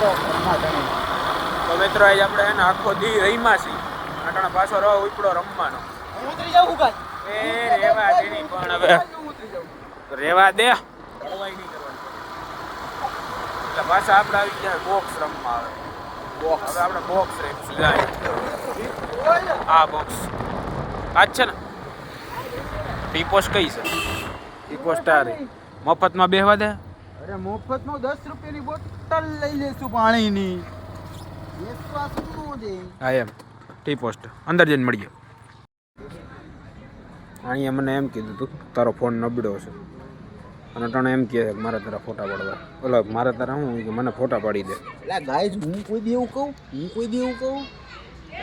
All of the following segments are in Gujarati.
તો રમવા જાણે તો મિત્રો આજે આપણે એને આખો દી રહીમાં છીએ. આટાણા પાછો રહો ઉપડો રમવાનો. ઉતરી જાવ કાંઈ એ રેવા દેની પણ હવે રેવા દે. કડવાઈ નહીં કરવાની. એટલે પાછા આપણે આવી ગયા બોક્સ રમવા આવે બોક્સ હવે આપણે બોક્સ રહીશું. જાય આ બોક્સ આ જ છે ને. ટીપોસ કઈ છે? ટીપોસ સ્ટાર મફતમાં બેહવા દે? અરે મફતમાં દસ રૂપિયાની બોટલ લઈ લેશું પાણીની. હા એમ. T post. અંદર જઈને મળીએ અહીંયા મને એમ કીધું તું તારો ફોન નબળો છે. અને તને એમ કહે છે કે મારે તારા ફોટા પાડવા. ઓલો મારે તારા હું? કે મને ફોટા પાડી દે. એટલે ગાઈઝ હું કોઈ દેવું કહું? હું કોઈ દેવું કહું?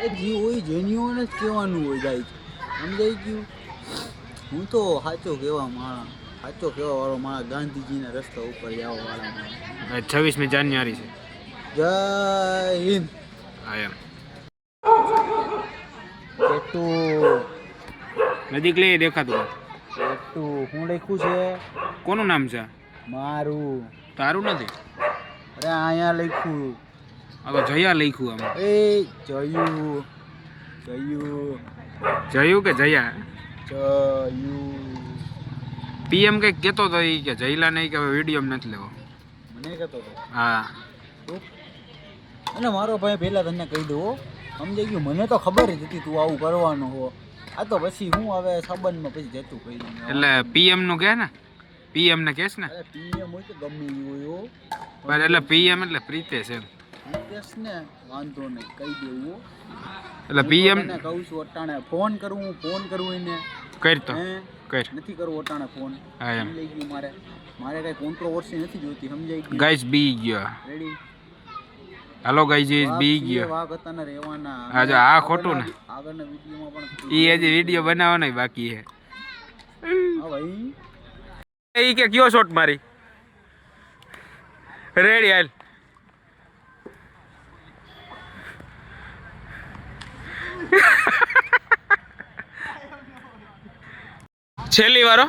એ જે હોય જેન્યુઅન જ કહેવાનું હોય ગાઈઝ સમજાઈ ગયું? હું તો સાચો કહેવા માણસ. સાચો કેવો વાળો માણસ ગાંધીજીના રસ્તા ઉપર આવો વાળા માણસ છવ્વીસમી જાન્યુઆરી છે. જય હિન્દ. એમ. પેટું નજીક લઈ દેખાતું નથી. હું લખ્યું છે? કોનું નામ છે? મારું. તારું નથી? અરે અહીંયા લખ્યું. હવે જયા લખ્યું આમાં. એ જયું જયું. જયું કે જયા? જયું. પીએમ કંઈક કહેતો હતો એ કે જયલા નહીં કે હવે વીડિયો નથી લેવો. મને કહેતો હતો હા. અને મારો ભાઈ પહેલા તને કહી દઉં. સમજાઈ ગયું? મને તો ખબર જ હતી તું આવું કરવાનું હો. આ તો પછી હું હવે સંબંધમાં પછી જતું કહી દઉં એટલે પીએમનું કહે ને? પીએમ ને કહેશ ને? પીએમ હોય તો ગમે હોય પણ એટલે પીએમ એટલે પ્રીતેશ એમ. રીતેશ ને વાંધો નહીં કહી દેવું હો. એટલે પીએમ ને કહું છું અટાણે ફોન કરવું ફોન કરવું એને. કરતો હે? કર. નથી કરવો અટાણે ફોન સમજાઈ ગયું મારે. મારે કઈ કોન્ટ્રોવર્સી નથી જોતી સમજાઈ ગયું. ગાઈસ બી ગયો રેડી હાલો ગાઈઝ ઇઝ બી ગયો હા, જો આ ખોટું ને. આગળના વિડીયોમાં પણ ઈ હજી વીડિયો બનાવવાનો બાકી છે. હા ભાઈ. એ કે કયો શોટ મારી? રેડી હાલ. છેલ્લી વારો?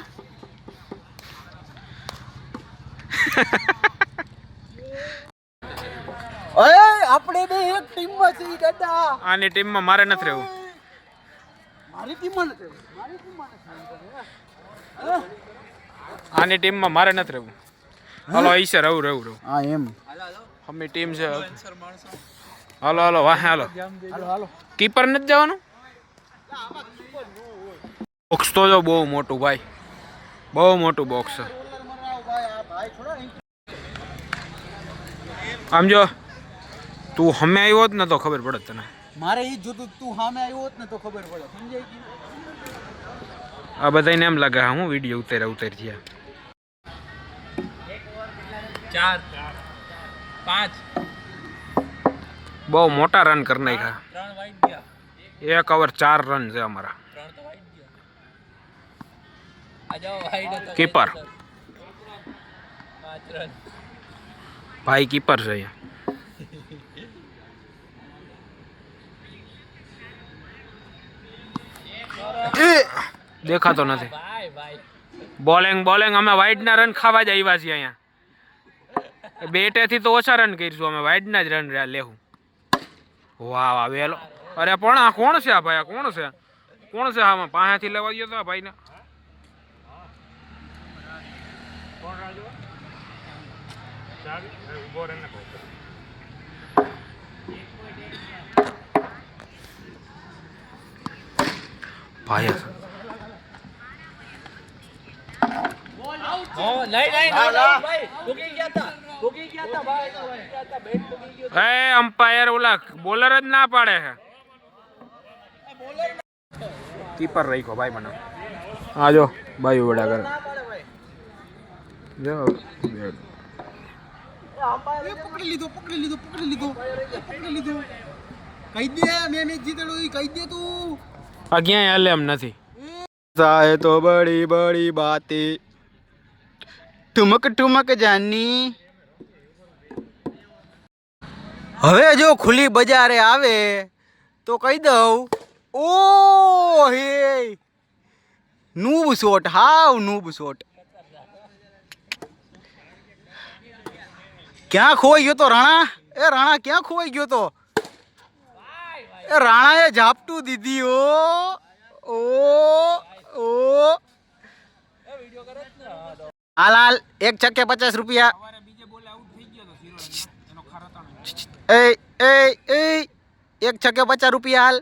આપણે બે એક ટીમમાં છીએ દાદા. આની ટીમમાં મારે નથી રહેવું. મારી ટીમમાં નથી મારી ટીમમાં આની ટીમમાં મારે નથી રહેવું. હાલો ઈશે રહું રહું રહું. હા એમ. અમે ટીમ છે હાલો હાલો વાહ હાલો. હાલો હાલો. કીપર નથી જવાનું? બોક્સ તો જો બહુ મોટું ભાઈ. બહુ મોટું બોક્સ છે. આમ જો તું હમે આવ્યો જ ને તો ખબર પડે તને. મારે એ જોતું તું સામે આવ્યો ને તો ખબર પડે સમજાય આ બધાને એમ લાગે હા હું વીડિયો ઉતેર ઉતેર થયા ચાર પાંચ. બહુ મોટા રન કરી નાખ્યા. એક ઓવર ચાર રન છે અમારા ત્રણ તો વાઈટ ગયા આ જાઓ વાઈટ હતો કીપર ભાઈ કીપર છે અહીંયા. દેખાતો નથી. બોલિંગ બોલિંગ અમે વાઇડના રન ખાવા જ આવ્યા છીએ અહીંયા. બેટેથી તો ઓછા રન કરીશું અમે વાઇડના જ રન લેવું વાહ વાહ વેલો. અરે પણ આ કોણ છે આ ભાઈ? આ કોણ છે? કોણ છે આમાં? પાસેથી લેવા ગયો તો આ ભાઈને ભાઈ હો નહીં નહીં નહીં ભાઈ ભૂકી ગયા હતા ભૂકી ગયા હતા ભાઈ ભૂકી ગયા હતા બેટ ભૂકી ગયો એ અમ્પાયર ઓલા બોલર જ ના પાડે છે. કીપર રાખ્યો ભાઈ મને. હા જો ભાઈ વડા કરે જો એ પકડી લીધો પકડી લીધો પકડી લીધો પકડી લીધો. કહી દે મેં મેં જીતેલું એ કહી દે તું. આ ક્યાંય હાલે એમ નથી. સાહે તો બડી બડી બાતે. ઠુમક ઠુમક જાની હવે જો ખુલ્લી બજારે આવે તો કહી દઉં ઓ હે નૂબ શોટ હાવ નૂબ શોટ. ક્યાં ખોઈ ગયો તો રાણા એ રાણા ક્યાં ખોવાઈ ગયો તો એ રાણાએ ઝાપટું દીધી ઓ ઓ ઓ હાલ હાલ એક છક્કે પચાસ રૂપિયા સવારે બીજે બોલે આઉટ થઈ ગયો તો ઝીરો એનો ખારતાણો એ એ એ એક છક્કે પચાસ રૂપિયા હાલ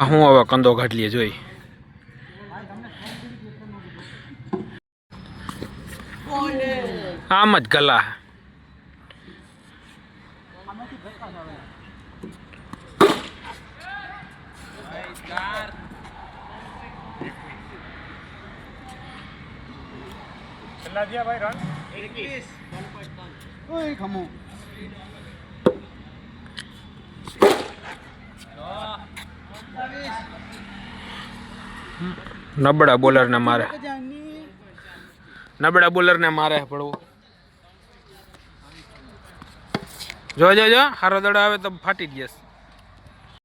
હું હવે કંદો કાઢલીએ જોઈ. આમ જ ગલા ઓય ખમો. નબળા બોલરને મારે. નબળા બોલરને મારે પડવું જો જો જો હારો દડો આવે તો ફાટી જશે.